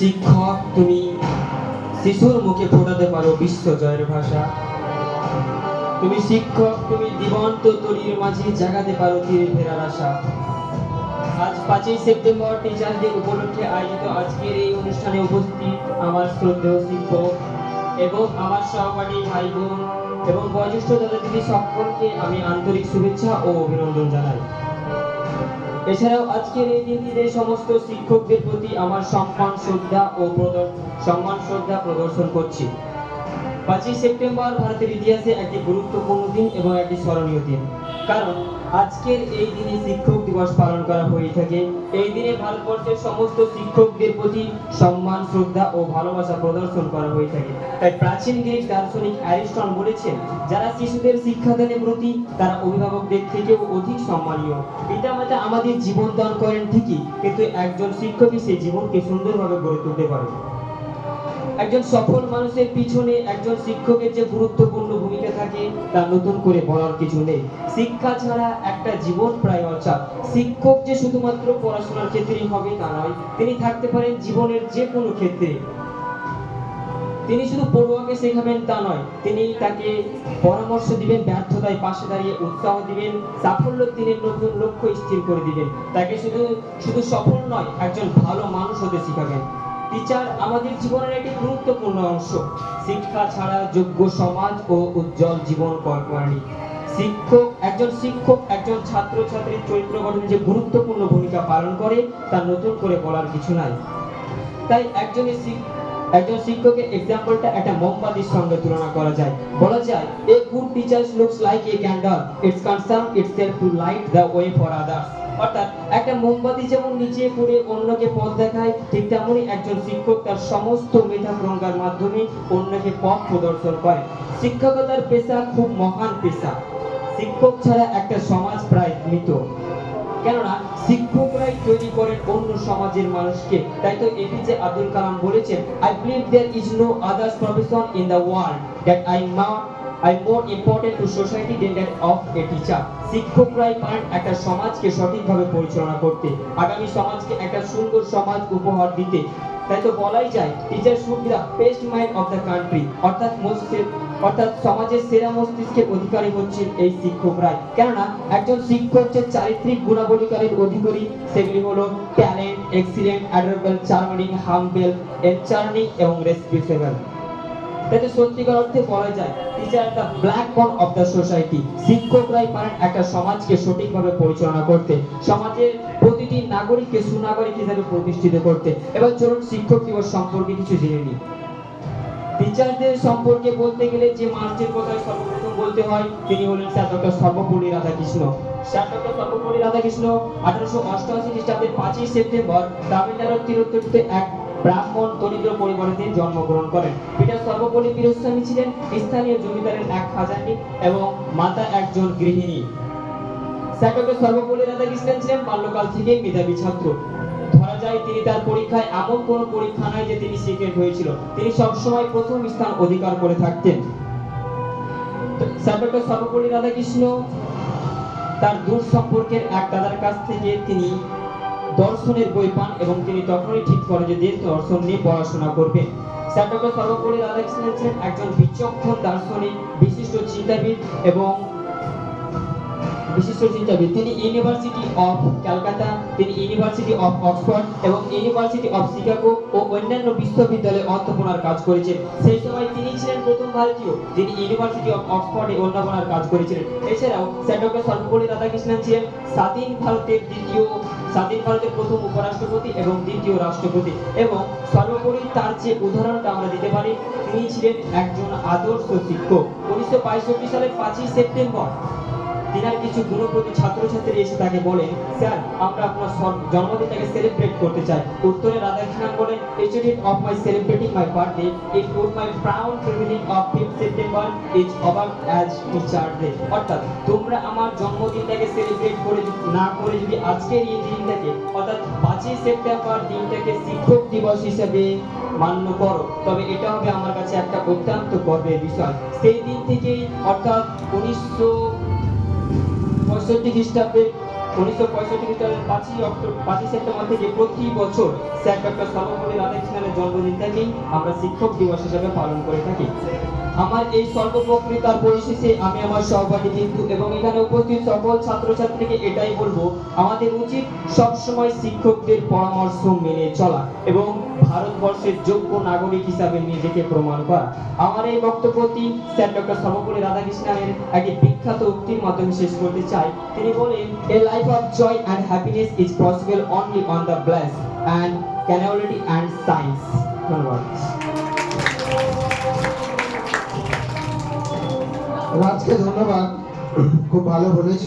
শিক্ষক তুমি শিশুর মুখে ফোটাতে পারো বিশ্ব জয়ের ভাষা। তুমি শিক্ষক, তুমি দিবন্ত তলির মাঝে জাগাতে পারো তীরে ফেরার আশা। আজ পাঁচই সেপ্টেম্বর টিচার ডে উপলক্ষে আয়োজিত আজকের এই অনুষ্ঠানে উপস্থিত আমার শ্রদ্ধেয় শিক্ষক এবং আমার সহপাঠী ভাই বোন এবং বয়োজ্যেষ্ঠ দাদা দিদি সকলকে আমি আন্তরিক শুভেচ্ছা ও অভিনন্দন জানাই। এছাড়াও আজকের এই দিনটিতে সমস্ত শিক্ষকদের প্রতি আমার সম্মান, শ্রদ্ধা ও সম্মান, শ্রদ্ধা প্রদর্শন করছি। পাঁচই সেপ্টেম্বর ভারতের ইতিহাসে একটি গুরুত্বপূর্ণ দিন এবং একটি স্মরণীয় দিন। কারণ আজকের এই দিনে শিক্ষক দিবস পালন করা হয়ে থাকে। এই দিনে ভারতবর্ষের সমস্ত শিক্ষকদের প্রতি সম্মান, শ্রদ্ধা ও ভালোবাসা প্রদর্শন করা হয়ে থাকে। তাই প্রাচীন গ্রিক দার্শনিক অ্যারিস্টন বলেছেন, যারা শিশুদের শিক্ষাদানের প্রতি, তারা অভিভাবকদের থেকেও অধিক সম্মানীয়। পিতামাতা আমাদের জীবন দান করেন ঠিকই, কিন্তু একজন শিক্ষকই সেই জীবনকে সুন্দরভাবে গড়ে তুলতে পারে। একজন সফল মানুষের পিছনে একজন শিক্ষকের যে গুরুত্বপূর্ণ ভূমিকা থাকে, তা নতুন করে বলার কিছু নেই। শিক্ষা ছাড়া একটা জীবন প্রায় অচার শিক্ষক যে শুধুমাত্র পড়াশোনার ক্ষেত্রেই হবে তা নয়, তিনি থাকতে পারেন জীবনের যে কোনো ক্ষেত্রে। তিনি শুধু পড়ুয়াকে শেখাবেন তা নয়, তিনি তাকে পরামর্শ দিবেন, ব্যর্থতায় পাশে দাঁড়িয়ে উৎসাহ দিবেন, সাফল্য তিনি নতুন লক্ষ্য স্থির করে দিবেন। তাকে শুধু শুধু সফল নয়, একজন ভালো মানুষ হতে শিখাবেন। টিচার আমাদের জীবনের একটি গুরুত্বপূর্ণ অংশ। শিক্ষা ছাড়া যোগ্য সমাজ ও উজ্জ্বল জীবন কল্পনা শিক্ষক, একজন শিক্ষক, একজন ছাত্র ছাত্রীর চরিত্র গঠনে যে গুরুত্বপূর্ণ ভূমিকা পালন করে, তা নতুন করে বলার কিছু নাই। তাই একজনের একজন শিক্ষকের এক্সাম্পলটা একটা মোমবাতির সঙ্গে তুলনা করা যায়। বলা যায় a good teacher looks like a candle it's concern itself to light the way for others অর্থাৎ একটা মোমবাতি যেমন নিচে পড়ে অন্যকে পথ দেখায়, ঠিক তেমনই একজন শিক্ষক তার সমস্ত মেধা প্রজ্ঞার মাধ্যমে অন্যকে পথ প্রদর্শন করে। শিক্ষকতার পেশা খুব মহান পেশা। শিক্ষক ছাড়া একটা সমাজ প্রায় মৃত। কেননা, শিক্ষকরাই তৈরি করেন অন্য সমাজের মানুষকে। তাই তো এপিজে আব্দুল কালাম বলেছেন I believe there is no others profession in the world that I may I more important to society than that of a teacher শিক্ষকরাই পারেন একটা সমাজকে সঠিকভাবে পরিচালনা করতে। আগামী সমাজকে একটা সুন্দর সমাজ উপহার দিতে। তাই তো বলাই যায় teacher should be the best mind of the country অর্থাৎ মস্তিষ্ক, অর্থাৎ সমাজের সেরা মস্তিষ্কের অধিকারী হচ্ছেন এই শিক্ষকরাই। কেননা, একজন শিক্ষক যে চারিত্রিক গুণাবলীকারীর অধিকারী, সেগুলি হলো talent excellent adorable charming humble enchanting এবং রেসপিটেবল তাতে সত্যিকার অর্থে বলা যায় teacher the backbone of the society শিক্ষকরাই পারেন একটা সমাজকে সঠিকভাবে পরিচালনা করতে, সমাজের প্রতিটি নাগরিককে সুনাগরিক হিসেবে প্রতিষ্ঠিত করতে। এবার চলুন শিক্ষক দিবস সম্পর্কে কিছু জেনে নিই। টিচারদের সম্পর্কে বলতে গেলে যে মানুষের কথা সর্বপ্রথম বলতে হয়, তিনি হলেন sir doctor Sarvepalli Radhakrishna. Sir doctor Sarvepalli Radhakrishna আঠারোশো অষ্টআশি খ্রিস্টাব্দের পাঁচই সেপ্টেম্বর তামিলনাড়ুর তিরুত্তরীতে এক ব্রাহ্মণ দরিদ্র পরিবারে তিনি জন্মগ্রহণ করেন। পিতা সর্বপল্লী বীরস্বামী ছিলেন, স্থানীয় জমিদারের এক খাজানি এবং মাতা একজন গৃহিণী। স্যার ডক্টর সর্বপল্লী রাধাকৃষ্ণন ছিলেন, বাল্যকাল থেকেই মেধাবী ছাত্র। ধরা যায় তিনি তার পরীক্ষায় এমন কোনো পরীক্ষা নয় যে তিনি সিক্রেট হয়েছিল। তিনি সবসময় প্রথম স্থান অধিকার করে থাকতেন। ডক্টর সর্বপল্লী রাধাকৃষ্ণ তার দূর সম্পর্কের এক দাদার কাছ থেকে তিনি দর্শনের বই পান এবং তিনি তখনই ঠিক করেন যে দেশ দর্শন নিয়ে পড়াশোনা করবেন। স্যার ডক্টর সর্বপল্লী রাধাকৃষ্ণন ছিলেন একজন বিচক্ষণ দার্শনিক, বিশিষ্ট চিন্তাবিদ এবং বিশিষ্ট চিন্তাবিদ তিনি ইউনিভার্সিটি অফ ক্যালকাটা তিনি ইউনিভার্সিটি অফ অক্সফোর্ড এবং ইউনিভার্সিটি অফ শিকাগো ও অন্যান্য বিশ্ববিদ্যালয়ে অধ্যাপনার কাজ করেছেন। সেই সময় তিনি ছিলেন প্রথম ভারতীয়, যিনি ইউনিভার্সিটি অফ অক্সফোর্ডে অধ্যাপনার কাজ করেছিলেন। এছাড়াও স্যার ডক্টর সর্বপল্লী রাধাকৃষ্ণন ছিলেন স্বাধীন ভারতের দ্বিতীয়, স্বাধীন ভারতের প্রথম উপরাষ্ট্রপতি এবং দ্বিতীয় রাষ্ট্রপতি এবং সর্বোপরি তার যে উদাহরণটা আমরা দিতে পারি, তিনি ছিলেন একজন আদর্শ শিক্ষক। উনিশশো সালের পাঁচই সেপ্টেম্বর তিনার কিছু গুণপ্রতি ছাত্রছাত্রী এসে তাকে বলেন স্যার, আমরা আপনার জন্মদিনটাকে সেলিব্রেট করতে চাই। উত্তরে রাধাকৃষ্ণন বলেন instead of my celebrating my birthday. It would my proud feeling of 5th September. Is over as teacher day অর্থাৎ, তোমরা আমার জন্মদিনটাকে সেলিব্রেট করে, না করে যদি আজকের এই দিনটাকে, অর্থাৎ পাঁচই সেপ্টেম্বর দিনটাকে শিক্ষক দিবস হিসেবে মান্য করো, তবে এটা হবে আমার কাছে একটা অত্যন্ত গর্বের বিষয়। সেই দিন থেকেই, অর্থাৎ উনিশশো পঁয়ষট্টি খ্রিস্টাব্দে, উনিশশো পঁয়ষট্টি সালের পাঁচই অক্টোবর পাঁচই সেপ্টেম্বর থেকে প্রতি বছর স্যার ডক্টর সর্বপল্লী রাধাকৃষ্ণনের জন্মদিন থেকেই আমরা শিক্ষক দিবস হিসেবে পালন করে থাকি। আমার এই সর্বপ্রকৃতার পরিশেষে আমি আমার সহপাঠী কিন্তু এবং এখানে উপস্থিত সকল ছাত্রছাত্রীকে এটাই বলব, আমাদের উচিত সবসময় শিক্ষকদের পরামর্শ মেনে চলা এবং ভারতবর্ষের যোগ্য নাগরিক হিসাবে নিজেকে প্রমাণ করা। আমার এই বক্তব্যটি স্যার ডক্টর সর্বপল্লী রাধাকৃষ্ণনের একটি বিখ্যাত উক্তির মাধ্যমে শেষ করতে চাই। তিনি বলেন a life of joy and happiness is possible only on the bless and canality and science ধন্যবাদ। রাজকে ধন্যবাদ। খুব ভালো বলেছে।